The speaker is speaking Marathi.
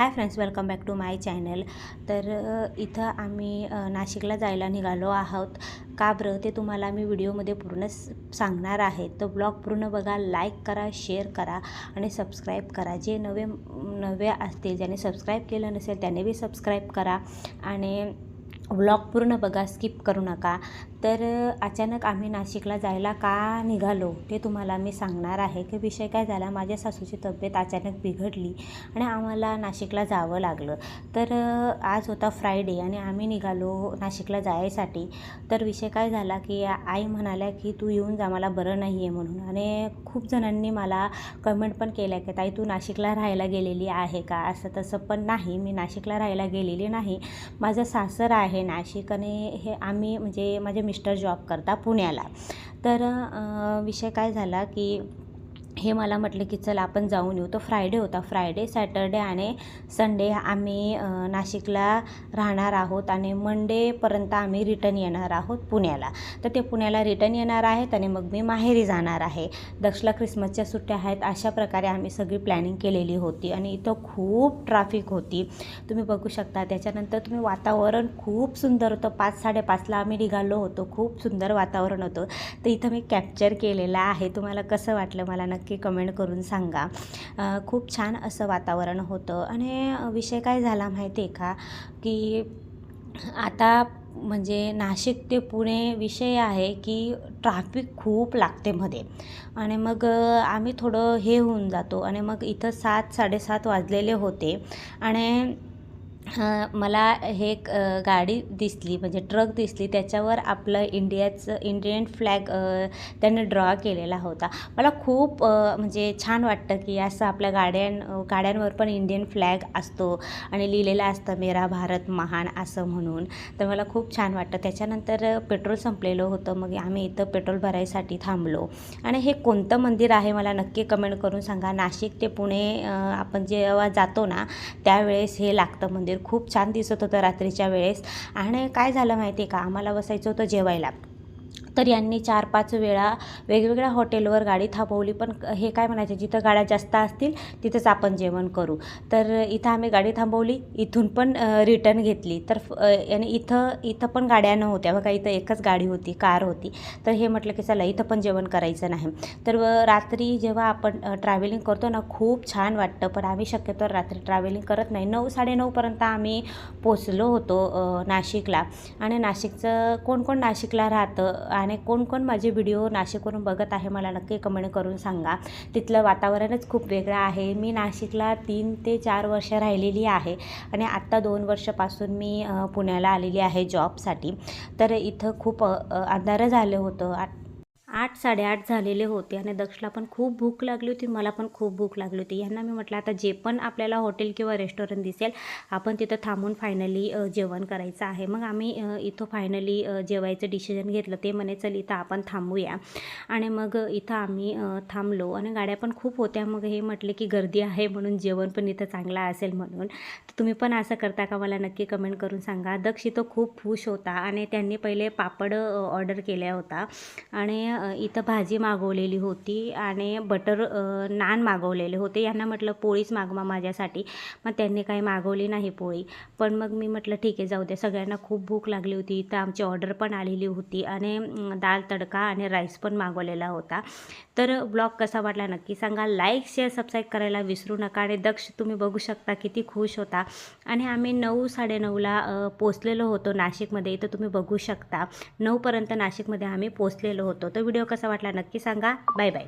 Hi friends welcome back to my channel तर इथं आम्ही नाशिकला जायला निघालो आहोत. का बरं? ते तुम्हाला मी व्हिडिओमध्ये पूर्ण सांगणार आहे. तर ब्लॉग पूर्ण बघा लाईक करा शेअर करा आणि सबस्क्राईब करा. जे नवे नवे असतील ज्याने सबस्क्राईब केलं नसेल त्याने बी सबस्क्राईब करा. आणि व्लॉग पूर्ण बघा स्किप करू नका. तर अचानक आम्ही नाशिकला जायला का निघालो ते तुम्हाला मी सांगणार आहे. की विषय काय झाला माझ्या सासूची तब्येत अचानक बिघडली आणि आम्हाला नाशिकला जावं लागलं. तर आज होता फ्रायडे आणि आम्ही निघालो नाशिकला जायसाठी. तर विषय काय झाला की आई म्हणाल्या की तू येऊन जा मला बरं नाही आहे म्हणून. आणि खूप जणांनी मला कमेंट पण केल्या की ताई तू नाशिकला राहायला गेलेली आहे का? असं तसं पण नाही मी नाशिकला राहायला गेलेली नाही. माझं सासर आहे नाशिक आणि हे आम्ही म्हणजे माझे मिस्टर जॉब करता पुण्याला. तर विषय काय झाला की हे मला म्हटलं की चल आपण जाऊन येऊ. तो फ्रायडे होता. फ्रायडे सॅटरडे आणि संडे आम्ही नाशिकला राहणार आहोत आणि मंडेपर्यंत आम्ही रिटर्न येणार आहोत पुण्याला. तर ते पुण्याला रिटर्न येणार आहेत आणि मग मी माहेरी जाणार आहे. दक्षला क्रिसमसच्या सुट्ट्या आहेत. अशा प्रकारे आम्ही सगळी प्लॅनिंग केलेली होती आणि इथं खूप ट्रॅफिक होती. तुम्ही बघू शकता त्याच्यानंतर तुम्ही वातावरण खूप सुंदर होतं. पाच साडेपाचला आम्ही निघालो होतो. खूप सुंदर वातावरण होतं. तर इथं मी कॅप्चर केलेलं आहे. तुम्हाला कसं वाटलं? मला नक्की नक्की कमेंट करून सांगा. खूप छान असं वातावरण होतं. आणि विषय काय झाला माहिती आहे का? की आता म्हणजे नाशिक ते पुणे विषय आहे की ट्रॅफिक खूप लागते मध्ये. आणि मग आम्ही थोडं हे होऊन जातो. आणि मग इथं सात साडेसात वाजलेले होते. आणि मला हे एक गाडी दिसली म्हणजे ट्रक दिसली त्याच्यावर आपलं इंडियाचं इंडियन फ्लॅग त्याने ड्रॉ केलेला होता. मला खूप म्हणजे छान वाटतं की असं आपल्या गाड्यां गाड्यांवर पण इंडियन फ्लॅग असतो आणि लिहिलेलं असतं मेरा भारत महान असं म्हणून. तर मला खूप छान वाटतं. त्याच्यानंतर पेट्रोल संपलेलं होतं. मग आम्ही इथं पेट्रोल भरायसाठी थांबलो. आणि हे कोणतं मंदिर आहे मला नक्की कमेंट करून सांगा. नाशिक ते पुणे आपण जेव्हा जातो ना त्यावेळेस हे लागतं मंदिर. खूप छान दिसत होतं रात्रीच्या वेळेस. आणि काय झालं माहिती आहे का? आम्हाला बसायचं होतं जेवायला. तर यांनी चार पाच वेळा वेगवेगळ्या हॉटेलवर गाडी थांबवली. पण हे काय म्हणायचे? जिथं गाड्या जास्त असतील तिथंच आपण जेवण करू. तर इथं आम्ही गाडी थांबवली. इथून पण रिटर्न घेतली. तर फ- आणि इथं इथं पण गाड्या नव्हत्या. बघा इथं एकच गाडी होती कार होती. तर हे म्हटलं की चला इथं पण जेवण करायचं नाही. तर व- रात्री जेव्हा आपण ट्रॅव्हलिंग करतो ना खूप छान वाटतं. पण आम्ही शक्यतो रात्री ट्रॅव्हलिंग करत नाही. नऊ साडेनऊपर्यंत आम्ही पोचलो होतो नाशिकला. आणि नाशिकचं कोण कोण नाशिकला राहतं आणि कोण कोण माझे व्हिडिओ नाशिकवरून बघत आहे मला नक्की कमेंट करून सांगा. तिथलं वातावरणच खूप वेगळं आहे. मी नाशिकला तीन ते चार वर्ष राहिलेली आहे आणि आत्ता दोन वर्षापासून मी पुण्याला आलेली आहे जॉबसाठी तर इथं खूप अंधारं झालं होतं. आठ साडेआठ झालेले होते आणि दक्षला पण खूप भूक लागली होती मला पण खूप भूक लागली होती. यांना मी म्हटलं आता जे पण आपल्याला हॉटेल किंवा रेस्टॉरंट दिसेल आपण तिथं थांबून फायनली जेवण करायचं आहे. मग आम्ही इथं फायनली जेवायचं डिसिजन घेतलं. ते म्हणे चल इथं आपण थांबूया. आणि मग इथं आम्ही थांबलो आणि गाड्या पण खूप होत्या. मग हे म्हटले की गर्दी आहे म्हणून जेवण पण इथं चांगलं असेल म्हणून. तर तुम्ही पण असं करता का? मला नक्की कमेंट करून सांगा. दक्ष इथं खूप खुश होता आणि त्यांनी पहिले पापड ऑर्डर केला होता आणि इथं भाजी मागवलेली होती आणि बटर नान मागवलेले होते. यांना म्हटलं पोळीच मागवा माझ्यासाठी. मग त्यांनी काही मागवली नाही पोळी. पण मग मी म्हटलं ठीक आहे जाऊ द्या. सगळ्यांना खूप भूक लागली होती. इथं आमची ऑर्डर पण आलेली होती आणि दाल तडका आणि राईस पण मागवलेला होता. तर ब्लॉग कसा वाटला नक्की सांगा. लाईक शेअर सबस्क्राईब करायला विसरू नका आणि दक्ष तुम्ही बघू शकता किती खुश होता. आणि आम्ही नऊ साडेनऊला पोचलेलो होतो नाशिकमध्ये. इथं तुम्ही बघू शकता. नऊपर्यंत नाशिकमध्ये आम्ही पोचलेलो होतो. तर व्हिडिओ कसा वाटला नक्की सांगा. Bye bye